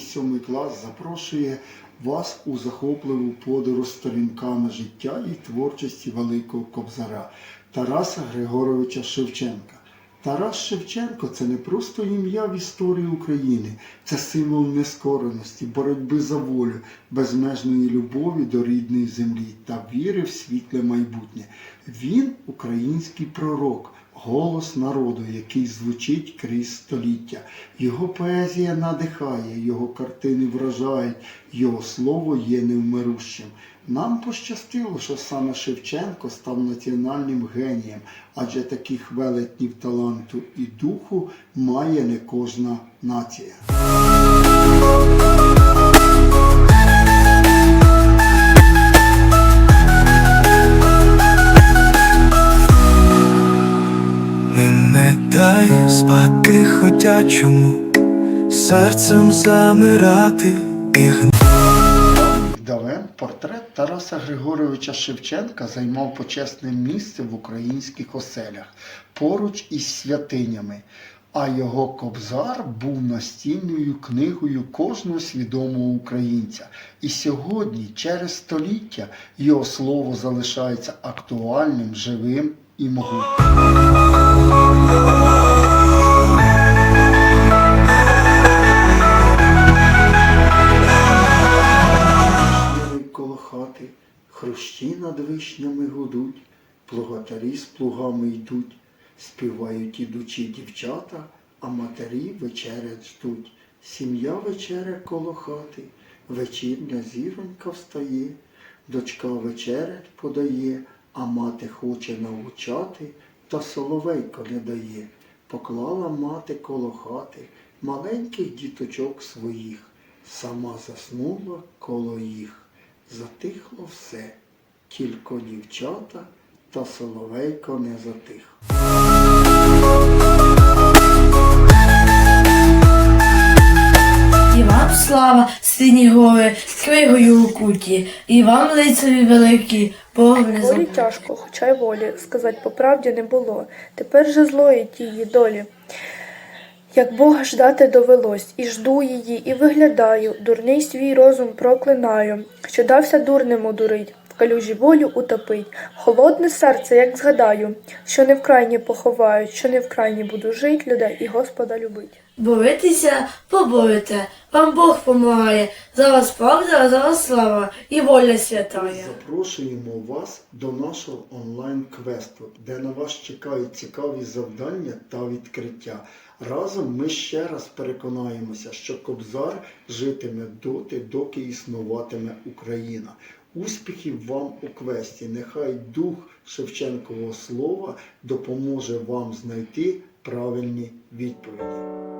сьомий клас запрошує вас у захопливу подорож сторінками життя і творчості Великого Кобзаря Тараса Григоровича Шевченка. Тарас Шевченко це не просто ім'я в історії України, це символ нескореності, боротьби за волю, безмежної любові до рідної землі та віри в світле майбутнє. Він український пророк, голос народу, який звучить крізь століття. Його поезія надихає, його картини вражають, його слово є невмирущим. Нам пощастило, що саме Шевченко став національним генієм, адже таких велетнів таланту і духу має не кожна нація. Дай спати хотячому, серцем замирати і. Портрет Тараса Григоровича Шевченка займав почесне місце в українських оселях поруч із святинями, а його кобзар був настільною книгою кожного свідомого українця. І сьогодні, через століття, його слово залишається актуальним, живим і могутнім. Хрущі над вишнями гудуть, плугатарі з плугами йдуть, співають ідучі дівчата, а матері вечерять ждуть. Сім'я вечеря коло хати, вечірня зіронька встає, дочка вечерять подає, а мати хоче навчати, та соловейко не дає. Поклала мати коло хати маленьких діточок своїх, сама заснула коло їх. Затихло все, тільки дівчата та соловейко не затих. І вам слава, сині гори, з кригою у куті, і вам лицеві великі, не Волі тяжко, хоча й волі, сказать по правді не було. Тепер же злої тії долі. Як Бога ждати довелось, і жду її, і виглядаю, дурний свій розум проклинаю, що дався дурним одурить, в калюжі волю утопить, холодне серце, як згадаю, що не вкрайні поховають, що не вкрайні буду жить, людей і Господа любить. Боритися, поборете, вам Бог помагає, за вас правда, за вас слава і воля святая. Запрошуємо вас до нашого онлайн-квесту, де на вас чекають цікаві завдання та відкриття. Разом ми ще раз переконаємося, що Кобзар житиме доти, доки існуватиме Україна. Успіхів вам у квесті! Нехай дух Шевченкового слова допоможе вам знайти правильні відповіді.